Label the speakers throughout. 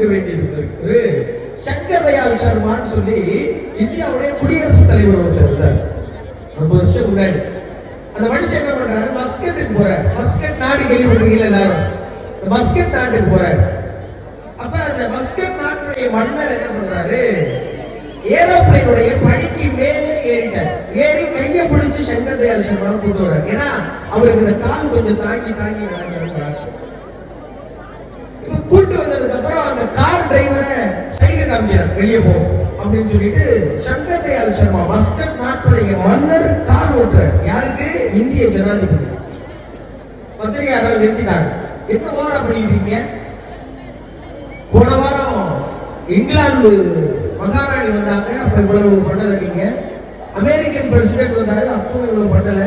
Speaker 1: வேண்டியிருக்கிறது ஒரு சங்கர் தயாள் சர்மான்னு சொல்லி இந்தியாவுடைய குடியரசுத் தலைவர் ஒருத்தர் இருந்தார். ரொம்ப வருஷம் முன்னாடி. அந்த மனுஷன் என்ன பண்றாரு? மஸ்கட்டுக்கு போறாரு. மஸ்கட் நாடு கேள்விப்பட்டிருக்கீங்க எல்லாரும்? மஸ்கட் நாட்டுக்கு போறாரு. அப்ப அந்த மஸ்கட் நாட்டுடைய மன்னர் என்ன பண்றாரு? ஏரோப்ளைனுடைய படிக்கு மேலே ஏறிட்டார். ஏறி கையை பிடிச்சு சங்கர் தயாள் சர்மா கூட்டு வர்றார். ஏன்னா அவருக்கு இந்த கால் கொஞ்சம் தாங்கி தாங்கி விளையாடுறாரு இப்ப கூட்டு வந்ததுக்கு அப்புறம் அந்த கார் டிரைவரை சைகை காமிக்கிறார் வெளியே போ அப்படின்னு சொல்லிட்டு சங்கர் தயாள் சர்மா மஸ்கட் நாட்டுடைய மன்னர் கார் ஓட்டுறார். யாருக்கு? இந்திய ஜனாதிபதி. பத்திரிகையாளர் நிறுத்தினாங்க என்ன வாரம் பண்ணிட்டு இருக்கீங்க? போன வாரம் இங்கிலாந்து மகாராணி வந்தாங்க. அப்ப இவ்வளவு பண்ணல நீங்க. அமெரிக்கன் பிரசிடென்ட் வந்தாரு. அப்போ இவ்வளவு பண்ணல.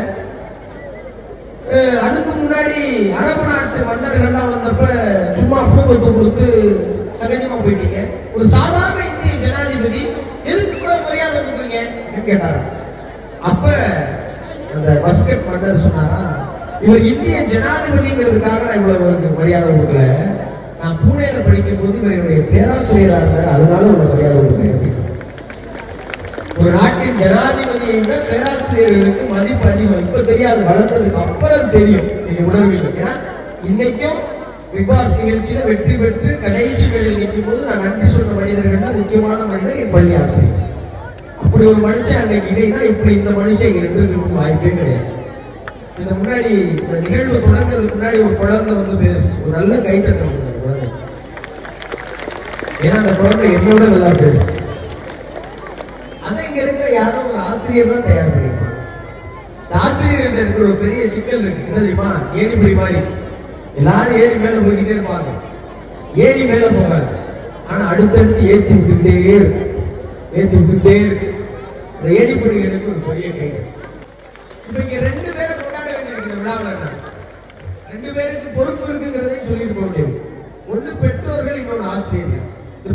Speaker 1: அஹ் அதுக்கு முன்னாடி அரபு நாட்டு மன்னர்கள்லாம் வந்தப்ப சும்மா அப்ரூவத்தை கொடுத்து சகஜமா போயிட்டீங்க. ஒரு சாதாரண ஜனாதிபதி எதுக்கு கூட மரியாதை கொடுக்குறீங்க? கேட்டாரு? அப்ப அந்த மஸ்கட் மன்னர் சொன்னாரா இவர் இந்திய ஜனாதிபதிங்கிறதுக்காக நான் இவ்வளவு அவருக்கு மரியாதை கொடுக்கல. நான் பூனேல படிக்கும் போது இவர் என்னுடைய பேராசிரியரா இருந்தார். அதனால உங்களை மரியாதை கொடுக்குறேன் ஒரு நாட்டின் ஜனாதிபதியை விட பேராசிரியர்களுக்கு மதிப்பு அதிகம். இப்ப தெரியாது வளர்ந்ததுக்கு அப்புறம் தெரியும். நீங்க உணர்வீங்க. ஏன்னா இன்னைக்கும் பிக் பாஸ் நிகழ்ச்சியில வெற்றி பெற்று கடைசி வேளையில் நிற்கும் போது நான் நன்றி சொல்ல மனிதர்கள் முக்கியமான மனிதர் என் பள்ளி ஆசிரியர் அப்படி ஒரு மனுஷன் அன்னைக்கு இல்லைன்னா இப்படி இந்த மனுஷன் இங்க இருந்திருக்கிறதுக்கு வாய்ப்பே கிடையாது. இந்த முன்னாடி இந்த நிகழ்வு தொடங்குறதுக்கு முன்னாடி ஒரு குழந்தை வந்து பேசுச்சு. ஒரு நல்ல கைத்தட்டம் வந்து அந்த குழந்தை. ஏன்னா அந்த குழந்தை என்னோட நல்லா பேசுச்சு. அதை இங்க இருக்கிற யாரும் ஒரு ஆசிரியர் தான் தயார் பண்ணிருப்பாங்க இந்த ஆசிரியர் இருக்கிற ஒரு பெரிய சிக்கல் இருக்கு. என்ன தெரியுமா? ஏணிப்படி மாதிரி. எல்லாரும் ஏறி மேல போய்கிட்டே இருப்பாங்க. ஏணி மேல போகாது. ஆனா அடுத்தடுத்து ஏற்றி விட்டுக்கிட்டே இருக்கு விட்டுட்டே விட்டுக்கிட்டே இருக்கு இந்த ஏணிப்படி எனக்கு ஒரு பெரிய கைது இப்ப இங்க ரெண்டு பேரை கொண்டாட வேண்டியிருக்கு இந்த விழாவில் ரெண்டு பேருக்கு பொறுப்பு இருக்குங்கிறதையும் சொல்லிட்டு